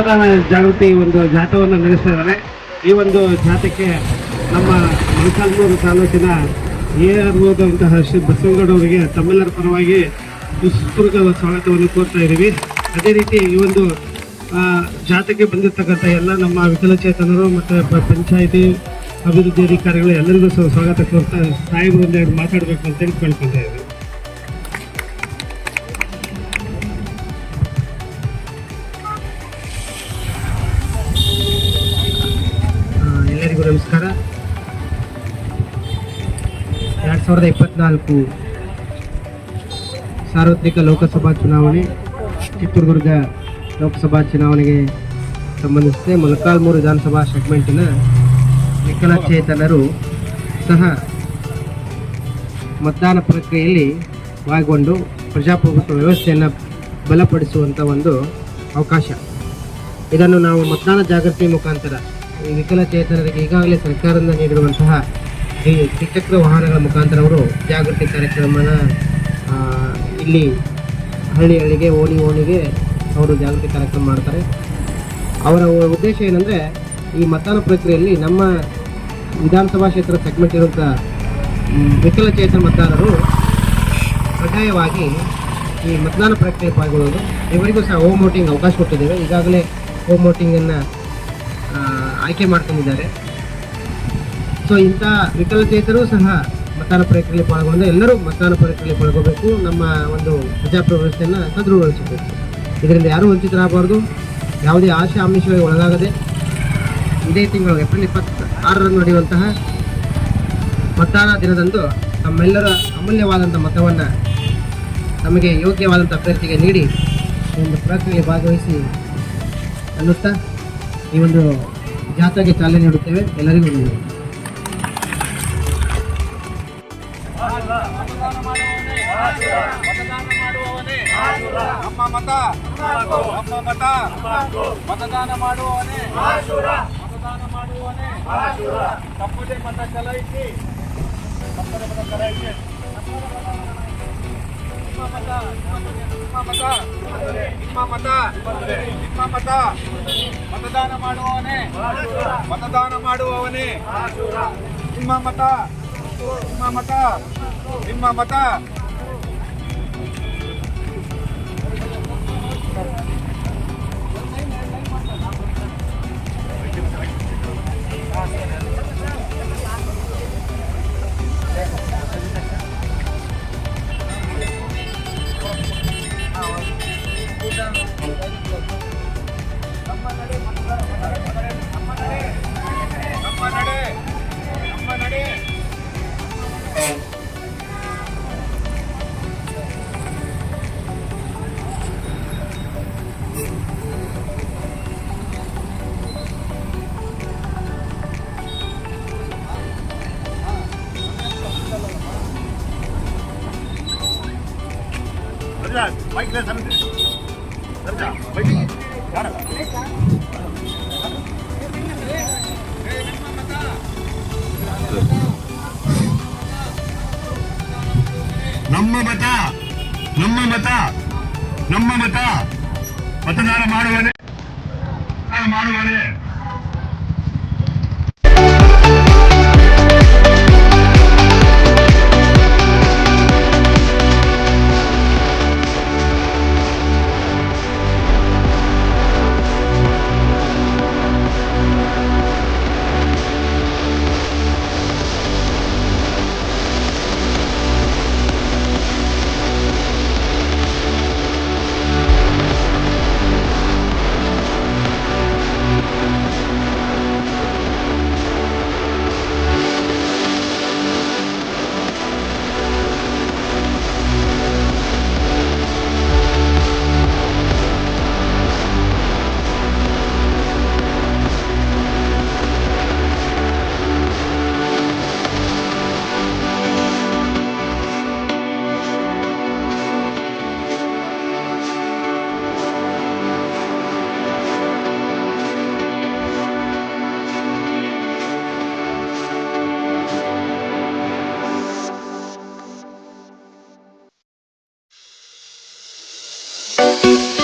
ಮತದಾನ ಜಾಗೃತಿ ಒಂದು ಜಾಥವನ್ನು ನಡೆಸ್ತಾ ಇದ್ದಾರೆ. ಈ ಒಂದು ಜಾಥಕ್ಕೆ ನಮ್ಮ ಮೊಳಕಾಲ್ಮೂರು ತಾಲೂಕಿನ ಏರ್ಬೋದಂತಹ ಶ್ರೀ ಬಸವಗೌಡ ಅವರಿಗೆ ತಮ್ಮೆಲ್ಲರ ಪರವಾಗಿ ವಿಸ್ತೃತ ಸ್ವಾಗತವನ್ನು ಕೋರ್ತಾ ಇದ್ದೀವಿ. ಅದೇ ರೀತಿ ಈ ಒಂದು ಜಾತಕ್ಕೆ ಬಂದಿರ್ತಕ್ಕಂಥ ಎಲ್ಲ ನಮ್ಮ ವಿಕಲಚೇತನರು ಮತ್ತು ಪಂಚಾಯಿತಿ ಅಭಿವೃದ್ಧಿ ಅಧಿಕಾರಿಗಳು ಎಲ್ಲರಿಗೂ ಸ್ವಾಗತ ಕೋರ್ತಾ ಸಾಹೇಬರು ಒಂದೆರಡು ಮಾತಾಡಬೇಕು ಅಂತೇಳಿ ಕೇಳ್ಕೊತಾ ಇದ್ದೀವಿ. ಸಾವಿರದ ಇಪ್ಪತ್ನಾಲ್ಕು ಸಾರ್ವತ್ರಿಕ ಲೋಕಸಭಾ ಚುನಾವಣೆ, ಚಿತ್ರದುರ್ಗ ಲೋಕಸಭಾ ಚುನಾವಣೆಗೆ ಸಂಬಂಧಿಸಿದೆ ಮೊಳಕಾಲ್ಮೂರು ವಿಧಾನಸಭಾ ಸೆಗ್ಮೆಂಟಿನ ವಿಕಲಚೇತನರು ಸಹ ಮತದಾನ ಪ್ರಕ್ರಿಯೆಯಲ್ಲಿ ಭಾಗಗೊಂಡು ಪ್ರಜಾಪ್ರಭುತ್ವ ವ್ಯವಸ್ಥೆಯನ್ನು ಬಲಪಡಿಸುವಂಥ ಒಂದು ಅವಕಾಶ. ಇದನ್ನು ನಾವು ಮತದಾನ ಜಾಗೃತಿ ಮುಖಾಂತರ ಈ ವಿಕಲಚೇತನರಿಗೆ ಈಗಾಗಲೇ ಸರ್ಕಾರದಿಂದ ನೀಡಿರುವಂತಹ ಈ ದ್ವಿಚಕ್ರ ವಾಹನಗಳ ಮುಖಾಂತರ ಅವರು ಜಾಗೃತಿ ಕಾರ್ಯಕ್ರಮನ ಇಲ್ಲಿ ಹಳ್ಳಿ ಹಳ್ಳಿಗೆ ಓಣಿ ಓಣಿಗೆ ಅವರು ಜಾಗೃತಿ ಕಾರ್ಯಕ್ರಮ ಮಾಡ್ತಾರೆ. ಅವರ ಉದ್ದೇಶ ಏನಂದರೆ, ಈ ಮತದಾನ ಪ್ರಕ್ರಿಯೆಯಲ್ಲಿ ನಮ್ಮ ವಿಧಾನಸಭಾ ಕ್ಷೇತ್ರ ಸೆಗ್ಮೆಂಟ್ ಇರುವಂಥ ವಿಕಲಚೇತನ ಮತದಾರರು ಕಡ್ಡಾಯವಾಗಿ ಈ ಮತದಾನ ಪ್ರಕ್ರಿಯೆ ಪಾಲ್ಗೊಳ್ಳೋದು ಇವರಿಗೂ ಸಹ ಹೋಮ್ ವೋಟಿಂಗ್ ಅವಕಾಶ ಕೊಟ್ಟಿದ್ದೇವೆ. ಈಗಾಗಲೇ ಹೋಮ್ ವೋಟಿಂಗನ್ನು ಆಯ್ಕೆ ಮಾಡ್ಕೊಂಡಿದ್ದಾರೆ. ಸೊ ಇಂಥ ವಿಕಲಚೇತರೂ ಸಹ ಮತದಾನ ಪ್ರಕ್ರಿಯೆಯಲ್ಲಿ ಪಾಲ್ಗೊಂಡು ಎಲ್ಲರೂ ಮತದಾನ ಪ್ರಕ್ರಿಯೆಯಲ್ಲಿ ಪಾಲ್ಗೋಬೇಕು ನಮ್ಮ ಒಂದು ಪ್ರಜಾಪ್ರಭುತ್ವ ವ್ಯವಸ್ಥೆಯನ್ನು ಸದೃಢಗೊಳಿಸಬೇಕು. ಇದರಿಂದ ಯಾರೂ ವಂಚಿತರಾಗಬಾರ್ದು. ಯಾವುದೇ ಆಶೆ ಆಮಿಷಗಳಿಗೆ ಒಳಗಾಗದೆ ಇದೇ ತಿಂಗಳು ಏಪ್ರಿಲ್ ಇಪ್ಪತ್ತ ಆರರಂದು ನಡೆಯುವಂತಹ ಮತದಾನ ದಿನದಂದು ತಮ್ಮೆಲ್ಲರ ಅಮೂಲ್ಯವಾದಂಥ ಮತವನ್ನು ನಮಗೆ ಯೋಗ್ಯವಾದಂಥ ಅಭ್ಯರ್ಥಿಗೆ ನೀಡಿ ಒಂದು ಪ್ರಕ್ರಿಯೆ ಭಾಗವಹಿಸಿ ಅನ್ನುತ್ತಾ ಈ ಒಂದು ಜಾಥಾಗೆ ಚಾಲನೆ ನೀಡುತ್ತೇವೆ. ಎಲ್ಲರಿಗೂ ಧನ್ಯವಾದ. ನಮ್ಮ ಮತ ನಮ್ಮ ಮತ. ಮತದಾನ ಮಾಡುವವನೇ. ಮತದಾನ ಮಾಡುವವನೇ. ತಮ್ಮದೇ ಮತ ಚಲಾಯಿಸಿ. ತಪ್ಪದೆ ಮತ ಚಲಾಯಿಸಿ. ನಿಮ್ಮ ಮತ ನಿಮ್ಮ ಮತ ನಿಮ್ಮ ಮತ ನಿಮ್ಮ ಮತ. ಮತದಾನ ಮಾಡುವವನೇ. ಮತದಾನ ಮಾಡುವವನೇ. ನಿಮ್ಮ ಮತ. ನಿಮ್ಮ ಮತ ನಿಮ್ಮ ಮತ ಸರ್ಜಾ ಬೈಕ್ ಲೇ ಸರ್ಜಾ ಸರ್ಜಾ ಬೈಕ್ ಯಾರ ನಮ್ಮ ಮತ ನಮ್ಮ ಮತ ನಮ್ಮ ಮತ ಮತದಾನ ಮಾಡುವನೆ ಮಾಡುವನೆ